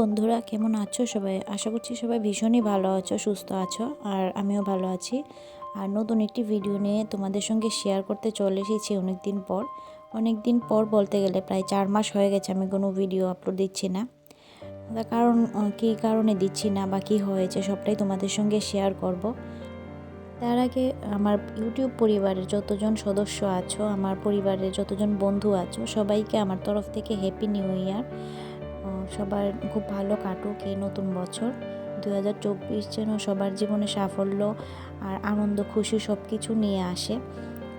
বন্ধুরা, কেমন আছো সবাই? আশা করছি সবাই ভীষণই ভালো আছো, সুস্থ আছো, আর আমিও ভালো আছি। আর নতুন একটি ভিডিও নিয়ে তোমাদের সঙ্গে শেয়ার করতে চলে এসেছি অনেক দিন পর। অনেক দিন পর বলতে গেলে প্রায় চার মাস হয়ে গেছে আমি কোনো ভিডিও আপলোড দিচ্ছি না। কারণ কী কারণে দিচ্ছি না বা কী হয়েছে সবটাই তোমাদের সঙ্গে শেয়ার করব। তার আগে আমার ইউটিউব পরিবারের যতজন সদস্য আছো, আমার পরিবারের যতজন বন্ধু আছো, সবাইকে আমার তরফ থেকে হ্যাপি নিউ ইয়ার সবার খুব ভালো কাটুক এই নতুন বছর। দু হাজার চব্বিশ যেন সবার জীবনে সাফল্য আর আনন্দ, খুশি সব কিছু নিয়ে আসে।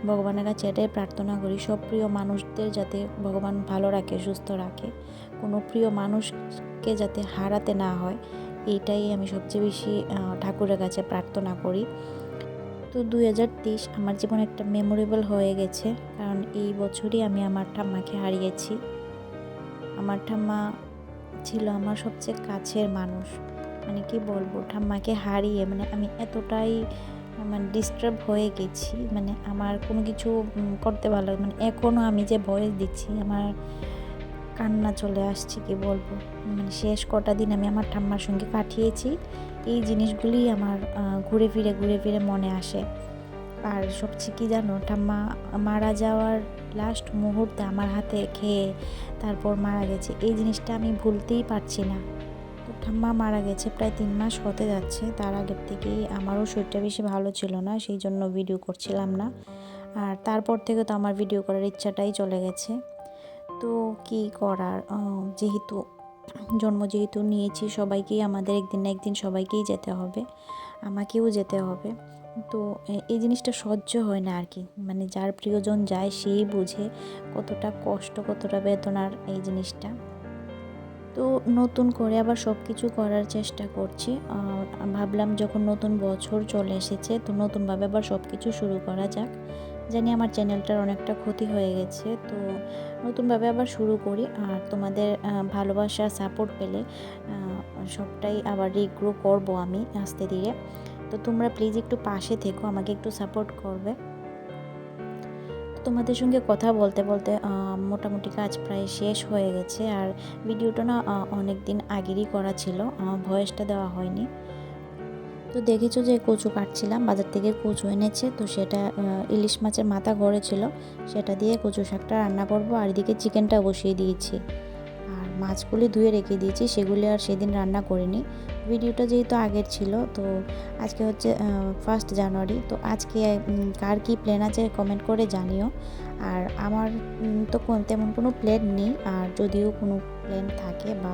ভগবানের কাছে এটাই প্রার্থনা করি, সব প্রিয় মানুষদের যাতে ভগবান ভালো রাখে, সুস্থ রাখে। কোনো প্রিয় মানুষকে যাতে হারাতে না হয়, এইটাই আমি সবচেয়ে বেশি ঠাকুরের কাছে প্রার্থনা করি। তো দুই হাজার তেইশ আমার জীবনে একটা মেমোরেবল হয়ে গেছে, কারণ এই বছরই আমি আমার ঠাম্মাকে হারিয়েছি। আমার ঠাম্মা ছিল আমার সবচেয়ে কাছের মানুষ। মানে কি বলব, ঠাম্মাকে হারিয়ে মানে আমি এতটাই মানে ডিস্টার্ব হয়ে গেছি। মানে আমার কোনো কিছু করতে ভালো মানে এখনও আমি যে ভয়েস দিচ্ছি, আমার কান্না চলে আসছে, কি বলব? মানে শেষ কটা দিন আমি আমার ঠাম্মার সঙ্গে কাটিয়েছি। এই জিনিসগুলি আমার ঘুরে ফিরে ঘুরে ফিরে মনে আসে। আর সবচেয়ে কী জানো, ঠাম্মা, মারা যাওয়ার লাস্ট মুহূর্তে আমার হাতে খেয়ে তারপর মারা গেছে। এই জিনিসটা আমি ভুলতেই পারছি না। তো ঠাম্মা মারা গেছে প্রায় তিন মাস হতে যাচ্ছে। তার আগের থেকেই আমারও শরীরটা বেশি ভালো ছিল না, সেই জন্য ভিডিও করছিলাম না। আর তারপর থেকে তো আমার ভিডিও করার ইচ্ছাটাই চলে গেছে। তো কি করার? যেহেতু, জন্ম যেহেতু নিয়েছি, সবাইকেই আমাদের একদিন না একদিন সবাইকেই যেতে হবে। আমাকেও যেতে হবে। তো এই জিনিসটা সহ্য হয় না আর কি মানে যার প্রিয়জন যায়, সেই বুঝে কতটা কষ্ট, কতটা বেদনার এই জিনিসটা। তো নতুন করে আবার সব কিছু করার চেষ্টা করছি। ভাবলাম যখন নতুন বছর চলে এসেছে, তো নতুনভাবে আবার সব কিছু শুরু করা যাক। জানি আমার চ্যানেলটার অনেকটা ক্ষতি হয়ে গেছে, তো নতুনভাবে আবার শুরু করি। আর তোমাদের ভালোবাসা, সাপোর্ট পেলে সবটাই আবার রিগ্রো করব আমি আস্তে ধীরে। তো তোমরা প্লিজ একটু পাশে থেকো, আমাকে একটু সাপোর্ট করবে। তোমাদের সঙ্গে কথা বলতে বলতে মোটামুটি কাজ প্রায় শেষ হয়ে গেছে। আর ভিডিওটা না অনেক দিন আগেরই করা ছিল ভয়েসটা দেওয়া হয়নি। তো দেখেছ যে কচু কাটছিলাম, বাজার থেকে কচু এনেছে, তো সেটা ইলিশ মাছের মাথা গড়ে ছিল সেটা দিয়ে কচু শাকটা রান্না করব, আর এদিকে চিকেনটা বসিয়ে দিয়েছি। মাছগুলি ধুয়ে রেখে দিয়েছি, সেগুলি আর সেদিন রান্না করিনি। ভিডিওটা যেহেতু আগের ছিল, তো আজকে হচ্ছে ফার্স্ট জানুয়ারি তো আজকে কার কী প্ল্যান আছে কমেন্ট করে জানিও। আর আমার তো তেমন কোনো প্ল্যান নেই, আর যদিও কোনো প্ল্যান থাকে বা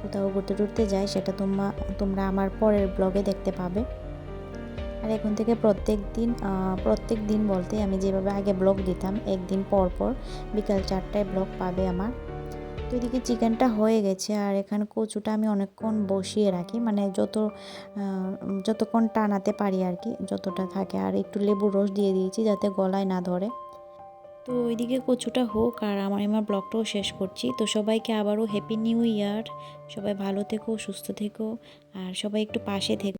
কোথাও ঘুরতে টুরতে যাই, সেটা তোমরা তোমরা আমার পরের ব্লগে দেখতে পাবে। আর এখন থেকে প্রত্যেক দিন প্রত্যেক দিন বলতে আমি যেভাবে আগে ব্লগ দিতাম, একদিন পর পর বিকাল চারটায় ব্লগ পাবে আমার। তো এদিকে চিকেনটা হয়ে গেছে আর এখানে কচুটা আমি অনেকক্ষণ বসিয়ে রাখি। মানে যত যতক্ষণ টানাতে পারি আর কি, যতটা থাকে। আর একটু লেবুর রস দিয়ে দিয়েছি যাতে গলায় না ধরে। তো ওইদিকে কচুটা হোক আর আমার আমার ব্লগটাও শেষ করছি। তো সবাইকে আবারও হ্যাপি নিউ ইয়ার সবাই ভালো থেকো, সুস্থ থেকো। আর সবাই একটু পাশে থেকো।